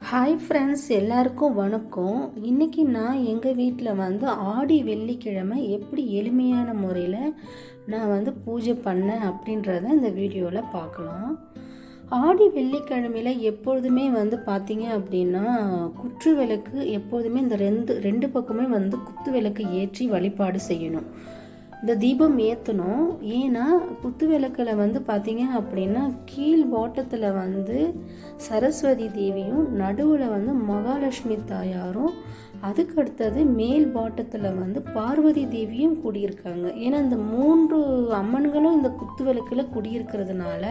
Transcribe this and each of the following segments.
Hi friends எல்லாருக்கும் வணக்கம். இன்னைக்கு நான் எங்கள் வீட்டில் வந்து ஆடி வெள்ளிக்கிழமை எப்படி எளிமையான முறையில் நான் வந்து பூஜை பண்ணேன் அப்படின்றத இந்த வீடியோவில் பார்க்கலாம். ஆடி வெள்ளிக்கிழமையில் எப்பொழுதுமே வந்து பார்த்தீங்க அப்படின்னா குற்று விளக்கு எப்போதுமே இந்த ரெண்டு ரெண்டு பக்கமே வந்து குத்து விளக்கு ஏற்றி வழிபாடு செய்யணும். இந்த தீபம் ஏற்றணும் ஏன்னா குத்து விளக்கில் வந்து பார்த்தீங்க அப்படின்னா கீழ் பாட்டத்தில் வந்து சரஸ்வதி தேவியும் நடுவில் வந்து மகாலட்சுமி தாயாரும் அதுக்கு அடுத்தது மேல் பாட்டத்தில் வந்து பார்வதி தேவியும் குடியிருக்காங்க. ஏன்னா இந்த மூன்று அம்மன்களும் இந்த குத்து விளக்கில் குடியிருக்கிறதுனால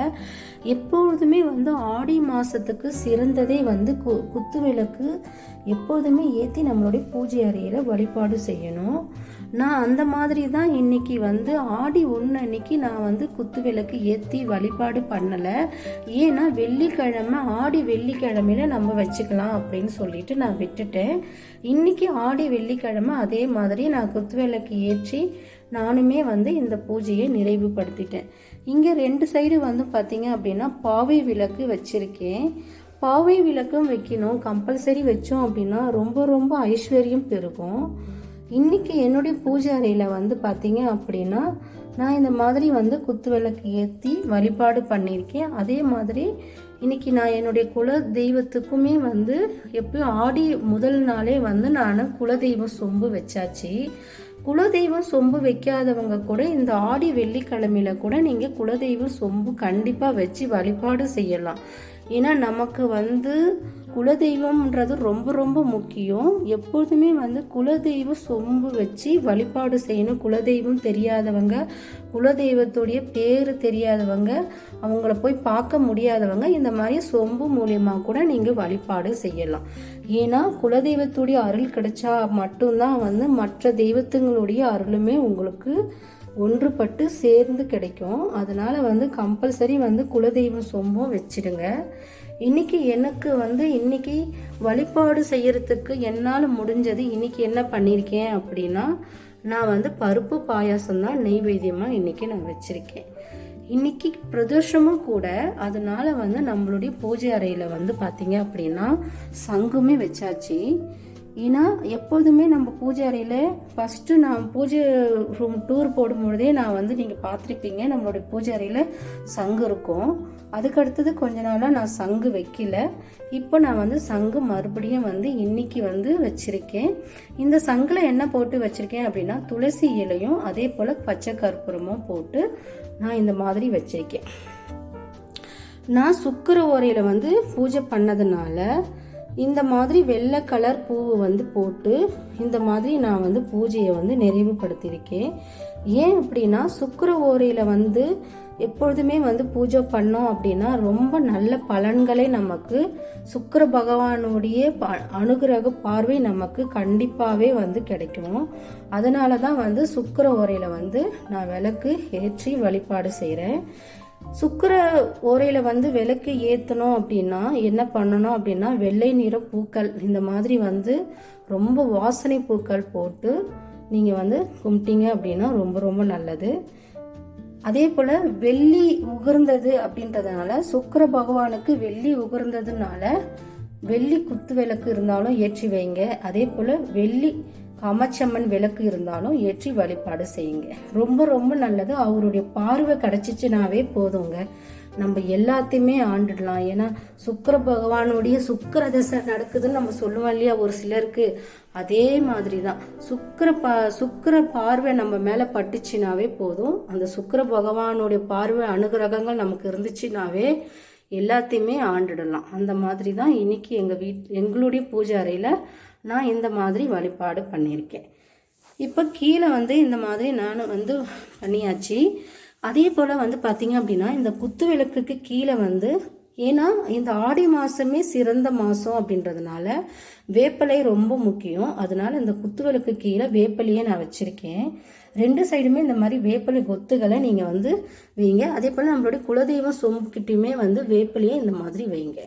எப்பொழுதுமே வந்து ஆடி மாதத்துக்கு சிறந்ததே வந்து கு குத்து விளக்கு எப்போதுமே ஏற்றி நம்மளுடைய பூஜை அறையில் வழிபாடு செய்யணும். நான் அந்த மாதிரி தான் இன்னைக்கு வந்து ஆடி ஒன்று அன்னைக்கு நான் வந்து குத்து விளக்கு ஏற்றி வழிபாடு பண்ணலை. ஏன்னா வெள்ளிக்கிழமை ஆடி வெள்ளிக்கிழமையில நம்ம வச்சுக்கலாம் அப்படின்னு சொல்லிட்டு நான் விட்டுட்டேன். இன்னைக்கு ஆடி வெள்ளிக்கிழமை அதே மாதிரி நான் குத்து விளக்கு ஏற்றி நானுமே வந்து இந்த பூஜையை நிறைவுபடுத்திட்டேன். இங்கே ரெண்டு சைடு வந்து பார்த்தீங்க அப்படின்னா பாவை விளக்கு வச்சுருக்கேன். பாவை விளக்கும் வைக்கணும் கம்பல்சரி வச்சோம் அப்படின்னா ரொம்ப ரொம்ப ஐஸ்வர்யம் பெருகும். இன்றைக்கி என்னுடைய பூஜை அறையில் வந்து பார்த்தீங்க அப்படின்னா நான் இந்த மாதிரி வந்து குத்து விளக்கு ஏற்றி வழிபாடு பண்ணியிருக்கேன். அதே மாதிரி இன்றைக்கி நான் என்னுடைய குல தெய்வத்துக்குமே வந்து எப்பயும் ஆடி முதல் நாளே வந்து நான் குலதெய்வம் சொம்பு வச்சாச்சு. குலதெய்வம் சொம்பு வைக்காதவங்க கூட இந்த ஆடி வெள்ளிக்கிழமையில கூட நீங்கள் குலதெய்வம் சொம்பு கண்டிப்பாக வச்சு வழிபாடு செய்யலாம். ஏன்னா நமக்கு வந்து குலதெய்வம்ன்றது ரொம்ப ரொம்ப முக்கியம். எப்பொழுதுமே வந்து குலதெய்வ சொம்பு வச்சு வழிபாடு செய்யணும். குலதெய்வம் தெரியாதவங்க குலதெய்வத்துடைய பேர் தெரியாதவங்க அவங்கள போய் பார்க்க முடியாதவங்க இந்த மாதிரி சொம்பு மூலியமாக கூட நீங்கள் வழிபாடு செய்யலாம். ஏன்னா குலதெய்வத்துடைய அருள் கிடைச்சா மட்டும்தான் வந்து மற்ற தெய்வத்துங்களுடைய அருளுமே உங்களுக்கு ஒன்றுபட்டு சேர்ந்து கிடைக்கும். அதனால் வந்து கம்பல்சரி வந்து குலதெய்வம் சொம்பும் வச்சிடுங்க. இன்னைக்கு எனக்கு வந்து இன்னைக்கு வழிபாடு செய்யறதுக்கு என்னால் முடிஞ்சது இன்னைக்கு என்ன பண்ணியிருக்கேன் அப்படின்னா நான் வந்து பருப்பு பாயாசம் தான் நெய்வேத்தியமாக இன்னைக்கு நான் வச்சுருக்கேன். இன்னைக்கு பிரதோஷமும் கூட அதனால வந்து நம்மளுடைய பூஜை அறையில் வந்து பார்த்தீங்க அப்படின்னா சங்குமே வச்சாச்சு. ஏன்னா எப்போதுமே நம்ம பூஜை அறையில் ஃபஸ்ட்டு நான் பூஜை ரூம் டூர் போடும்பொழுதே நான் வந்து நீங்கள் பார்த்துருப்பீங்க நம்மளுடைய பூஜை அறையில் சங்கு இருக்கும். அதுக்கு அடுத்தது கொஞ்ச நாளாக நான் சங்கு வைக்கல. இப்போ நான் வந்து சங்கு மறுபடியும் வந்து இன்னைக்கு வந்து வச்சுருக்கேன். இந்த சங்கில் என்ன போட்டு வச்சுருக்கேன் அப்படின்னா துளசி இலையும் அதே போல் பச்சை கற்பூரமும் போட்டு நான் இந்த மாதிரி வச்சுருக்கேன். நான் சுக்கர ஓரையில் வந்து பூஜை பண்ணதுனால இந்த மாதிரி வெள்ளை கலர் பூவு வந்து போட்டு இந்த மாதிரி நான் வந்து பூஜையை வந்து நிறைவுபடுத்தியிருக்கேன். ஏன் அப்படின்னா சுக்கர ஓரையில் வந்து எப்பொழுதுமே வந்து பூஜை பண்ணோம் அப்படின்னா ரொம்ப நல்ல பலன்களை நமக்கு சுக்கர பகவானுடைய ப அனுகிரக பார்வை நமக்கு கண்டிப்பாகவே வந்து கிடைக்கும். அதனால தான் வந்து சுக்கர ஓரையில் வந்து நான் விளக்கு ஏற்றி வழிபாடு செய்கிறேன் சுக்கர ஓரையில் வந்து விளக்கு ஏற்றணும் அப்படின்னா என்ன பண்ணணும் அப்படின்னா வெள்ளை நிற பூக்கள் இந்த மாதிரி வந்து ரொம்ப வாசனை பூக்கள் போட்டு நீங்கள் வந்து கும்பிட்டீங்க அப்படின்னா ரொம்ப ரொம்ப நல்லது. அதே போல் வெள்ளி உகர்ந்தது அப்படின்றதுனால சுக்கர பகவானுக்கு வெள்ளி உகர்ந்ததுனால வெள்ளி குத்து விளக்கு இருந்தாலும் ஏற்றி வைங்க. அதே போல் வெள்ளி காமாட்சம்மன் விளக்கு இருந்தாலும் ஏற்றி வழிபாடு செய்யுங்க. ரொம்ப ரொம்ப நல்லது. அவருடைய பார்வை கிடைச்சிச்சுனாவே போதுங்க. நம்ம எல்லாத்தையுமே ஆண்டுடலாம். ஏன்னா சுக்கர பகவானுடைய சுக்கர தசை நடக்குதுன்னு நம்ம சொல்லுவோம் இல்லையா? ஒரு சிலருக்கு அதே மாதிரி தான் சுக்கர பா சுக்கர பார்வை நம்ம மேலே பட்டுச்சுனாவே போதும். அந்த சுக்கர பகவானுடைய பார்வை அனுகிரகங்கள் நமக்கு இருந்துச்சுனாவே எல்லாத்தையுமே ஆண்டுடலாம். அந்த மாதிரி தான் இன்னைக்கு எங்கள் வீட் எங்களுடைய பூஜை அறையில் நான் இந்த மாதிரி வழிபாடு பண்ணியிருக்கேன். இப்போ கீழே வந்து இந்த மாதிரி நான் வந்து பண்ணியாச்சு. அதே போல் வந்து பார்த்திங்க அப்படின்னா இந்த குத்து விளக்குக்கு கீழே வந்து ஏன்னா இந்த ஆடி மாதமே சிறந்த மாதம் அப்படின்றதுனால வேப்பலை ரொம்ப முக்கியம். அதனால இந்த குத்துகளுக்கு கீழே வேப்பலையே நான் வச்சுருக்கேன். ரெண்டு சைடுமே இந்த மாதிரி வேப்பலை கொத்துகளை நீங்கள் வந்து வைங்க. அதே போல் நம்மளுடைய குலதெய்வம் சொம்புக்கிட்டையுமே வந்து வேப்பலையே இந்த மாதிரி வைங்க.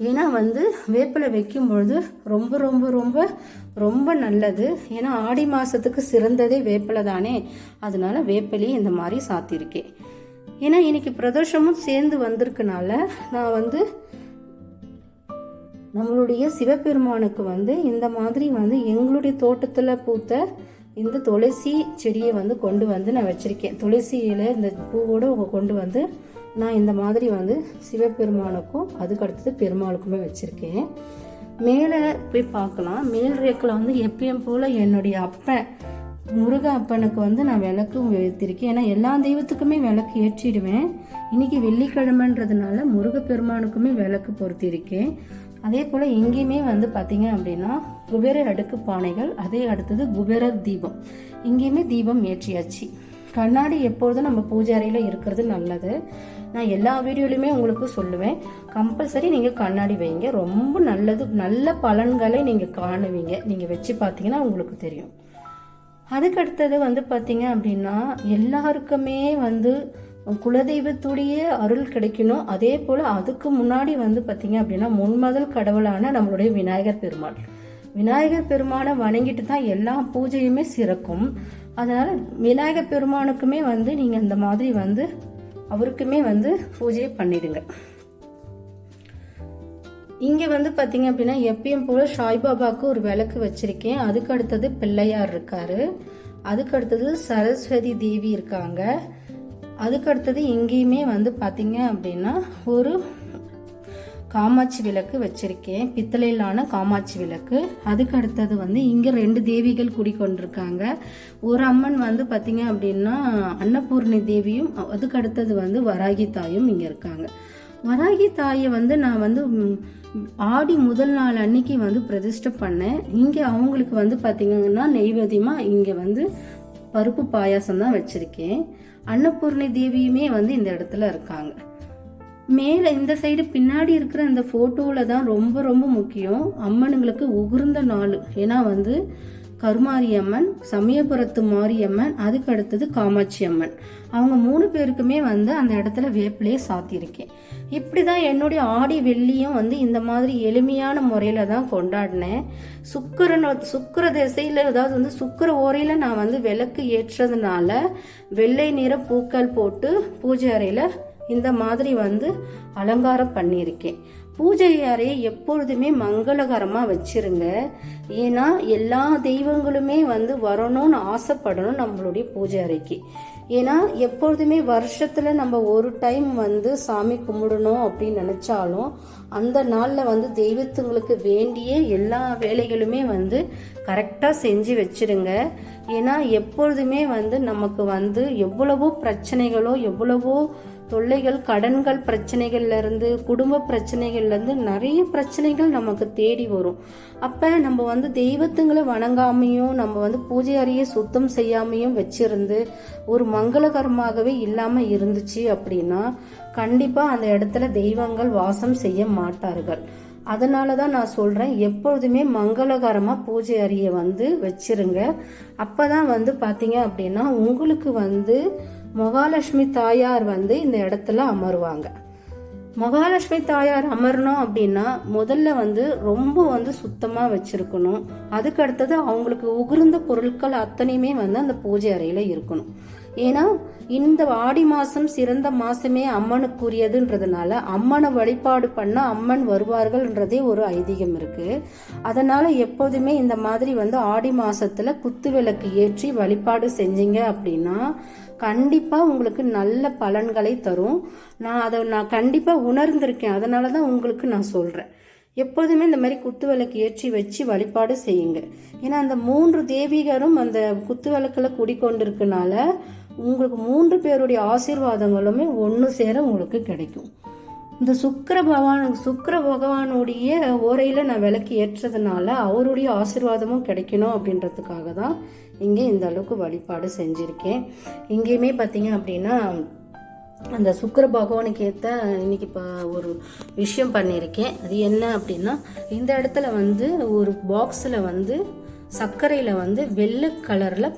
ஏன்னா வந்து வேப்பிலை வைக்கும் பொழுது ரொம்ப ரொம்ப ரொம்ப ரொம்ப நல்லது. ஏன்னா ஆடி மாதத்துக்கு சிறந்ததே வேப்பிலை தானே. அதனால வேப்பிலையே இந்த மாதிரி சாத்தியிருக்கேன் ஏன்னா இன்னைக்கு பிரதோஷமும் சேர்ந்து வந்திருக்கனால நான் வந்து நம்மளுடைய சிவபெருமானுக்கு வந்து இந்த மாதிரி வந்து எங்களுடைய தோட்டத்தில் பூத்த இந்த துளசி செடியை வந்து கொண்டு வந்து நான் வச்சுருக்கேன். துளசியில் இந்த பூவோடு கொண்டு வந்து நான் இந்த மாதிரி வந்து சிவபெருமானுக்கும் அதுக்கு அடுத்தது பெருமாளுக்குமே வச்சுருக்கேன். மேலே போய் பார்க்கலாம். மேல் ரேக்கில் வந்து எப்பயும் போல் என்னுடைய அப்பன் முருக அப்பனுக்கு வந்து நான் விளக்கும் ஏற்றிருக்கேன் ஏன்னா எல்லா தெய்வத்துக்குமே விளக்கு ஏற்றிடுவேன். இன்னைக்கு வெள்ளிக்கிழமைன்றதுனால முருகப்பெருமானுக்குமே விளக்கு பொருத்தியிருக்கேன். அதே போல் எங்கேயுமே வந்து பார்த்தீங்க அப்படின்னா குபேர அடுக்கு பானைகள் அதே அடுத்தது குபேர தீபம். இங்கேயுமே தீபம் ஏற்றியாச்சு. கண்ணாடி எப்பொழுதும் நம்ம பூஜாரியில் இருக்கிறது நல்லது. நான் எல்லா வீடியோலையுமே உங்களுக்கு சொல்லுவேன். கம்பல்சரி நீங்கள் கண்ணாடி வைங்க. ரொம்ப நல்லது நல்ல பலன்களை நீங்கள் காணுவீங்க. நீங்கள் வச்சு பார்த்தீங்கன்னா உங்களுக்கு தெரியும். அதுக்கடுத்தது வந்து பார்த்தீங்க அப்படின்னா எல்லாருக்குமே வந்து குலதெய்வத்துடைய அருள் கிடைக்கணும். அதே போல் அதுக்கு முன்னாடி வந்து பார்த்தீங்க அப்படின்னா முன்மதல் கடவுளான நம்மளுடைய விநாயகர் பெருமாள். விநாயகர் பெருமானை வணங்கிட்டு தான் எல்லா பூஜையுமே சிறக்கும். அதனால் விநாயகர் பெருமானுக்குமே வந்து நீங்கள் இந்த மாதிரி வந்து அவருக்குமே வந்து பூஜையை பண்ணிடுங்க. இங்கே வந்து பார்த்தீங்க அப்படின்னா எப்பயும் போல் சாய்பாபாவுக்கு ஒரு விளக்கு வச்சுருக்கேன். அதுக்கு அடுத்தது பிள்ளையார் இருக்காரு. அதுக்கு அடுத்தது சரஸ்வதி தேவி இருக்காங்க. அதுக்கு அடுத்தது எங்கேயுமே வந்து பார்த்தீங்க அப்படின்னா ஒரு காமாட்சி விளக்கு வச்சுருக்கேன். பித்தளையிலான காமாட்சி விளக்கு. அதுக்கு அடுத்தது வந்து இங்கே ரெண்டு தேவிகள் குடிக்கொண்டிருக்காங்க. ஒரு அம்மன் வந்து பார்த்தீங்க அப்படின்னா அன்னபூர்ணி தேவியும் அதுக்கு அடுத்தது வந்து வராகி தாயும் இங்கே இருக்காங்க. வராகி தாயை வந்து நான் வந்து ஆடி முதல் நாள் அன்னைக்கு வந்து பிரதிஷ்டை பண்ணேன். இங்கே அவங்களுக்கு வந்து பார்த்தீங்கன்னா நெய்வேத்தியமாக இங்கே வந்து பருப்பு பாயாசம் தான் வச்சுருக்கேன். அன்னபூர்ணி தேவியுமே வந்து இந்த இடத்துல இருக்காங்க. மேலே இந்த சைடு பின்னாடி இருக்கிற இந்த ஃபோட்டோவில் தான் ரொம்ப ரொம்ப முக்கியம். அம்மனுங்களுக்கு உகுர்ந்த நாள். ஏன்னா வந்து கருமாரியம்மன் சமயபுரத்து மாரியம்மன் அதுக்கு அடுத்தது காமாட்சி அம்மன் அவங்க மூணு பேருக்குமே வந்து அந்த இடத்துல வேப்பிலையே சாத்தியிருக்கேன். இப்படி தான் என்னுடைய ஆடி வெள்ளியும் வந்து இந்த மாதிரி எளிமையான முறையில் தான் கொண்டாடினேன். சுக்கரன் சுக்கர திசையில் அதாவது வந்து சுக்கர ஓரையில் நான் வந்து விளக்கு ஏற்றதுனால வெள்ளை நிற பூக்கள் போட்டு பூஜை அறையில் இந்த மாதிரி வந்து அலங்காரம் பண்ணியிருக்கேன். பூஜை அறையை எப்பொழுதுமே மங்களகரமாக வச்சிருங்க. ஏன்னா எல்லா தெய்வங்களுமே வந்து வரணும்னு ஆசைப்படணும் நம்மளுடைய பூஜை அறைக்கு. ஏன்னா எப்பொழுதுமே வருஷத்தில் நம்ம ஒரு டைம் வந்து சாமி கும்பிடணும் அப்படின்னு நினச்சாலும் அந்த நாளில் வந்து தெய்வத்துங்களுக்கு வேண்டிய எல்லா வேலைகளுமே வந்து கரெக்டாக செஞ்சு வச்சுருங்க. ஏன்னா எப்பொழுதுமே வந்து நமக்கு வந்து எவ்வளவோ பிரச்சனைகளோ எவ்வளவோ தொல்லைகள் கடன்கள் பிரச்சனைகள்லேருந்து குடும்ப பிரச்சனைகள்லேருந்து நிறைய பிரச்சனைகள் நமக்கு தேடி வரும். அப்போ நம்ம வந்து தெய்வத்துங்களை வணங்காமையும் நம்ம வந்து பூஜை அறையை சுத்தம் செய்யாமையும் வச்சிருந்து ஒரு மங்களகரமாகவே இல்லாமல் இருந்துச்சு அப்படின்னா கண்டிப்பாக அந்த இடத்துல தெய்வங்கள் வாசம் செய்ய மாட்டார்கள். அதனால தான் நான் சொல்கிறேன் எப்பொழுதுமே மங்களகரமாக பூஜை அறையை வந்து வச்சிருங்க. அப்போ தான் வந்து பார்த்தீங்க அப்படின்னா உங்களுக்கு வந்து மகாலட்சுமி தாயார் வந்து இந்த இடத்துல அமருவாங்க. மகாலட்சுமி தாயார் அமரணும் அப்படின்னா முதல்ல வந்து ரொம்ப வந்து சுத்தமாக வச்சுருக்கணும். அதுக்கு அடுத்தது அவங்களுக்கு உகுர்ந்த பொருட்கள் அத்தனையுமே வந்து அந்த பூஜை அறையில் இருக்கணும். ஏன்னா இந்த ஆடி மாதம் சிறந்த மாதமே அம்மனுக்குரியதுன்றதுனால அம்மனை வழிபாடு பண்ண அம்மன் வருவார்கள்ன்றதே ஒரு ஐதீகம் இருக்கு. அதனால எப்போதுமே இந்த மாதிரி வந்து ஆடி மாசத்துல குத்து விளக்கு ஏற்றி வழிபாடு செஞ்சீங்க அப்படின்னா கண்டிப்பாக உங்களுக்கு நல்ல பலன்களை தரும். நான் அதை நான் கண்டிப்பாக உணர்ந்திருக்கேன். அதனால தான் உங்களுக்கு நான் சொல்கிறேன் எப்போதுமே இந்த மாதிரி குத்து விளக்கு ஏற்றி வச்சு வழிபாடு செய்யுங்க. ஏன்னா அந்த மூன்று தேவிகரும் அந்த குத்து விளக்கில் குடிக்கொண்டிருக்கனால உங்களுக்கு மூன்று பேருடைய ஆசீர்வாதங்களுமே ஒன்று சேர உங்களுக்கு கிடைக்கும். இந்த சுக்கர பகவான் சுக்கர பகவானுடைய ஓரையில் நான் விளக்கு ஏற்றதுனால அவருடைய ஆசீர்வாதமும் கிடைக்கணும் அப்படின்றதுக்காக தான் இங்கே இந்த அளவுக்கு வழிபாடு செஞ்சுருக்கேன். இங்கேயுமே பார்த்தீங்க அப்படின்னா அந்த சுக்கர பகவானுக்கு ஏற்ற இன்னைக்கு இப்போ ஒரு விஷயம் பண்ணியிருக்கேன் அது என்ன அப்படின்னா இந்த இடத்துல வந்து ஒரு பாக்ஸில் வந்து சர்க்கரையில் வந்து வெள்ளை கலரில்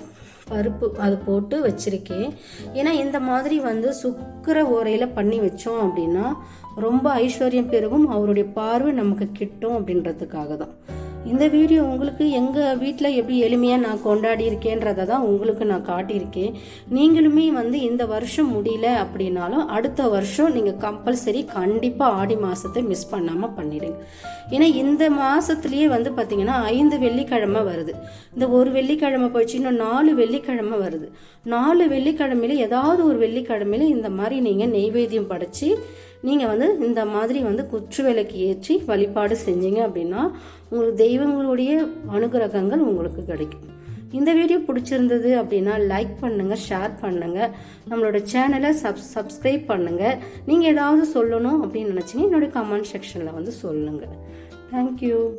பருப்பு அது போட்டு வச்சுருக்கேன். ஏன்னா இந்த மாதிரி வந்து சுக்கர ஓரையில் பண்ணி வச்சோம் அப்படின்னா ரொம்ப ஐஸ்வர்யம் பெருகும் அவருடைய பார்வை நமக்கு கிட்டும் அப்படின்றதுக்காக தான் இந்த வீடியோ உங்களுக்கு எங்கள் வீட்டில் எப்படி எளிமையாக நான் கொண்டாடி இருக்கேன்றதை தான் உங்களுக்கு நான் காட்டியிருக்கேன். நீங்களுமே வந்து இந்த வருஷம் முடியல அப்படின்னாலும் அடுத்த வருஷம் நீங்கள் கம்பல்சரி கண்டிப்பாக ஆடி மாதத்தை மிஸ் பண்ணாமல் பண்ணிடுங்க. ஏன்னா இந்த மாதத்துலேயே வந்து பார்த்திங்கன்னா ஐந்து வெள்ளிக்கிழமை வருது. இந்த ஒரு வெள்ளிக்கிழமை போயிடுச்சு இன்னும் நாலு வெள்ளிக்கிழமை வருது. நாலு வெள்ளிக்கிழமையில ஏதாவது ஒரு வெள்ளிக்கிழமையில இந்த மாதிரி நீங்கள் நெய்வேத்தியம் படைச்சி நீங்கள் வந்து இந்த மாதிரி வந்து குற்று விளக்கு ஏற்றி வழிபாடு செஞ்சீங்க அப்படின்னா உங்களுக்கு தெய்வங்களுடைய அனுகிரகங்கள் உங்களுக்கு கிடைக்கும். இந்த வீடியோ பிடிச்சிருந்தது அப்படின்னா லைக் பண்ணுங்கள் ஷேர் பண்ணுங்கள் நம்மளோட சேனலை சப் சப்ஸ்கிரைப் பண்ணுங்கள் நீங்கள் ஏதாவது சொல்லணும் அப்படின்னு நினச்சிங்க என்னுடைய கமெண்ட் செக்ஷனில் வந்து சொல்லுங்கள் தேங்க்யூ